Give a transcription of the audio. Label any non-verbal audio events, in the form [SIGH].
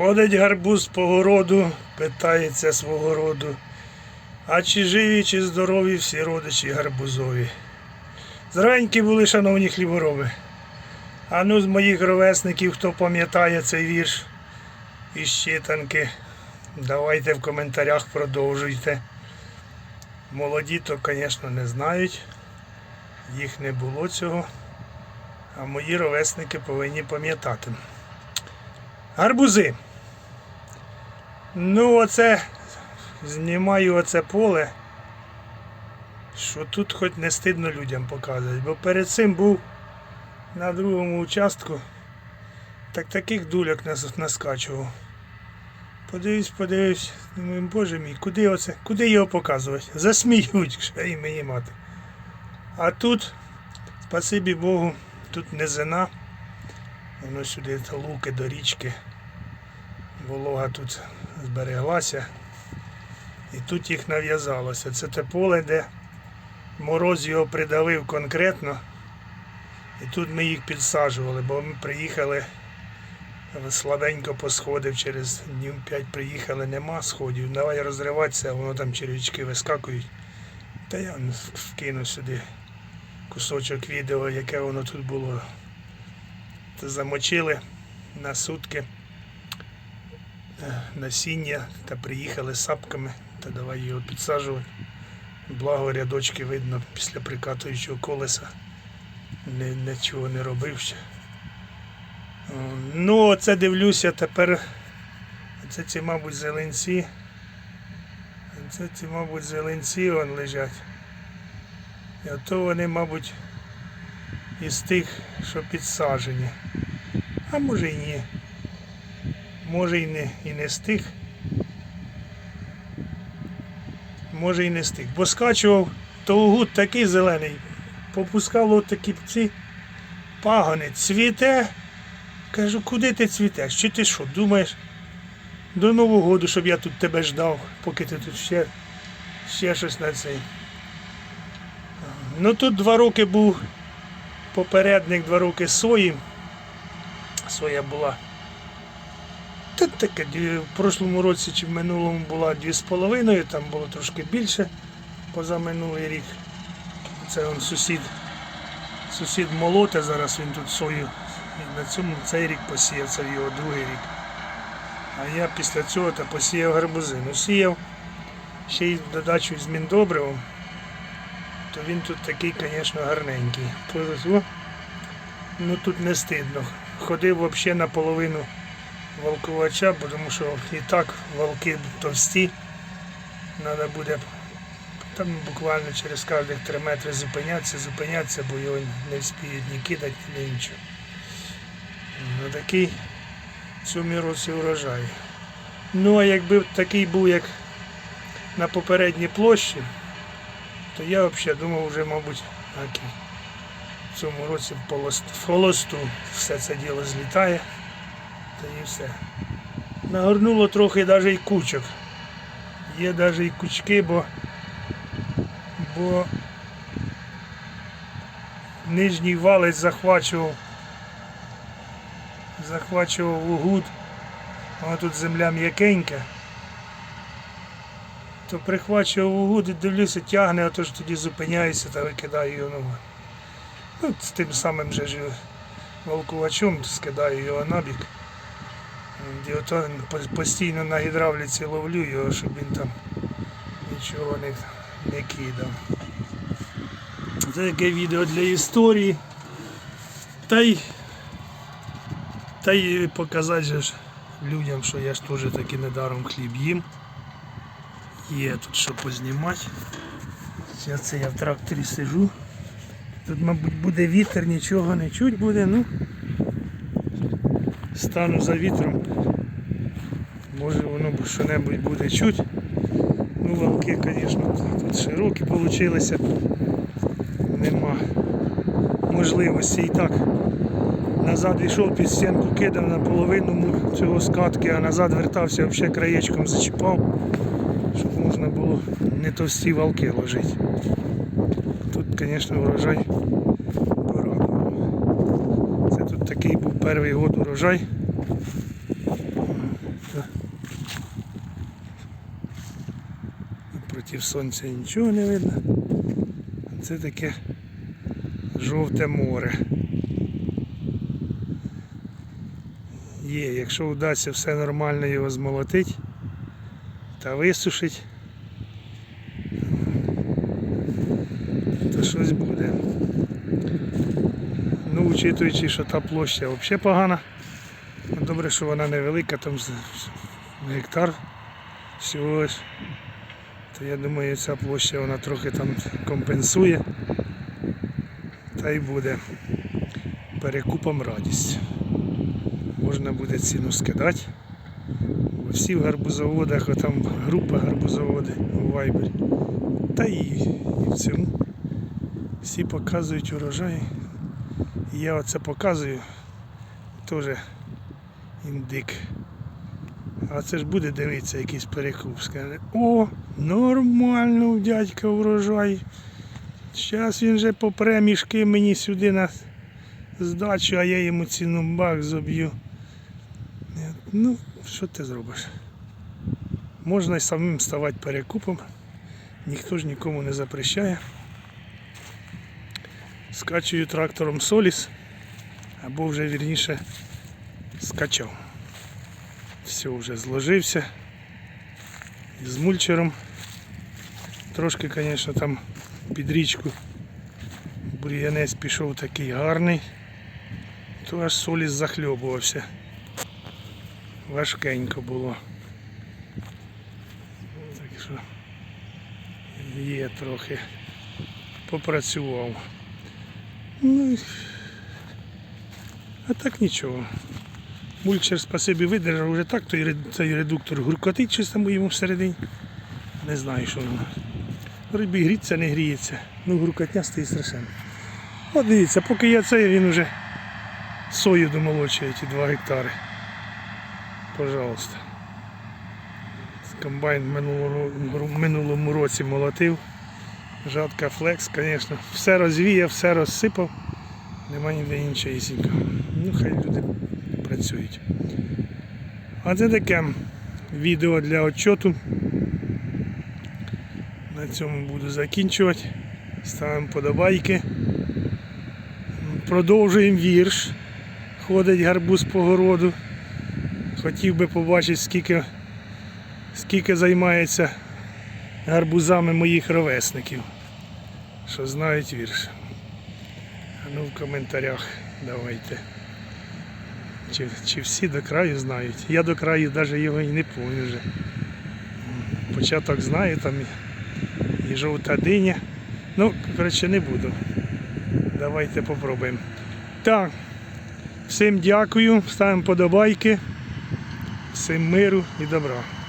Ходить гарбуз по городу, питається свого роду. А чи живі, чи здорові всі родичі гарбузові. Здоровенькі були, шановні хлібороби. А ну з моїх ровесників, хто пам'ятає цей вірш із читанки, давайте в коментарях продовжуйте. Молоді то, звісно, не знають. Їх не було цього. А мої ровесники повинні пам'ятати. Гарбузи. Ну, оце знімаю оце поле, що тут хоч не стидно людям показувати. Бо перед цим був на другому участку, так таких дуляк нас наскачував. Подивись, подивись, думаю, боже мій, куди оце, куди його показувати? Засміють, [LAUGHS] ще і мені мати. А тут, спасибі Богу, тут низина. Воно сюди луки до річки. Волога тут збереглася. І тут їх нав'язалося. Це те поле, де мороз його придавив конкретно. І тут ми їх підсаджували, бо ми приїхали слабенько посходив, через днів 5 приїхали, нема сходів. Давай розриватися, воно там червячки вискакують. Та я вкину сюди кусочок відео, яке воно тут було. Та замочили на сутки насіння та приїхали сапками та давай його підсаджувати. Благо рядочки видно після прикатуючого колеса. Нічого не робив. Ну, оце дивлюся тепер. Це ці, мабуть, зеленці. Це ці, мабуть, зеленці вон лежать. І ото вони, мабуть, із тих, що підсаджені. А може і ні. Може і не, і не з тих. Може і не з тих. Бо скачував, товгут такий зелений. Попускало такі ці пагони. Цвіте. Кажу, куди ти цвітеш? Чи ти що, думаєш? До Нового року, щоб я тут тебе ждав, поки ти тут ще, ще щось на цей. Ну тут два роки був попередник, два роки сої. Соя була. Та таке, в прошлому році чи в минулому була дві з половиною, там було трошки більше позаминулий рік. Це он сусід. Сусід молоте, зараз він тут сою. І на цьому цей рік посіяв, це його другий рік. А я після цього та посіяв гарбузи. Ну сіяв ще й в додачу з міндобривом, то він тут такий, звісно, гарненький. Ну тут не стидно. Ходив взагалі наполовину волкувача, тому що і так волки товсті. Треба буде там буквально через кожних 3 метри зупинятися, зупинятися, бо його не вспіють ні кидати, ні нічого. Ну, такий цьому році урожай. Ну а якби такий був, як на попередній площі, то я взагалі думав вже, мабуть, так, і в цьому році в холосту все це діло злітає. Та і все. Нагорнуло трохи навіть і кучок. Є навіть і кучки, бо, бо нижній валець захвачував захвачував угуд, а тут земля м'якенька, то прихвачував угуд і дивлюся, тягне, а то ж тоді зупиняюся та викидаю його нову. Ну, з тим самим же ж волкувачом скидаю його набік. І постійно на гідравліці ловлю його, щоб він там нічого не, не кидав. Це таке відео для історії. Та й та й показати ж людям, що я ж теж таки недаром хліб їм. Є тут що познімати. Зараз це я в тракторі сижу. Тут, мабуть, буде вітер, нічого не чуть буде, ну стану за вітром. Може воно б що-небудь буде чуть. Ну, валки, звісно, тут широкі вийшли. Нема можливості і так назад йшов під стінку, кидав наполовину му- цього скатки, а назад вертався, взагалі краєчком зачіпав, щоб можна було не товсті валки ложити. Тут, звісно, урожай порадував. Це тут такий був перший год урожай. Проти сонця нічого не видно. Це таке жовте море. Є, якщо вдасться все нормально його змолотить та висушить, то щось буде. Учитуючи, що та площа взагалі погана. Добре, що вона невелика, там гектар всього. То я думаю, ця площа вона трохи там компенсує. Та й буде перекупом радість. Можна буде ціну скидати. Всі в гарбузоводах, а там група гарбузоводи у Viber. Та і, і в цьому. Всі показують урожай. І я оце показую. Теж індик. А це ж буде дивитися якийсь перекуп. Скаже, о, нормально у дядька урожай. Зараз він же попре мішки мені сюди на здачу, а я йому ціну бак заб'ю. Е, Ну, що ти зробиш? Можна й самим ставати перекупом. Ніхто ж нікому не запрещає. Скачую трактором Соліс, або вже вірніше скачав. Все, вже зложився. З мульчером. Трошки, звісно, там під річку бур'янець пішов такий гарний, то аж соліс захльобувався. Важкенько було. Так що є трохи. Попрацював. Ну, а так нічого. Мульчер спасибі видержав, вже так той, цей редуктор гуркотить щось там йому всередині. Не знаю, що воно. Рибі гріться, не гріється. Ну, гуркотня стоїть страшенно. От дивіться, поки я це, він вже сою домолочує ті 2 гектари. Пожалуйста. Комбайн в минулому році молотив. Жатка флекс, звісно. Все розвіяв, все розсипав. Нема ніде іншого. Ну, хай люди працюють. А це таке відео для отчоту. На цьому буду закінчувати. Ставимо подобайки. Продовжуємо вірш. Ходить гарбуз по городу. Хотів би побачити, скільки, скільки займається гарбузами моїх ровесників, що знають вірш. Ну в коментарях давайте. Чи, чи всі до краю знають? Я до краю навіть його і не пам'ятаю вже. Початок знаю там і, і жовта диня. Ну, коротше, не буду. Давайте попробуємо. Так, всім дякую, ставимо подобайки, всім миру і добра.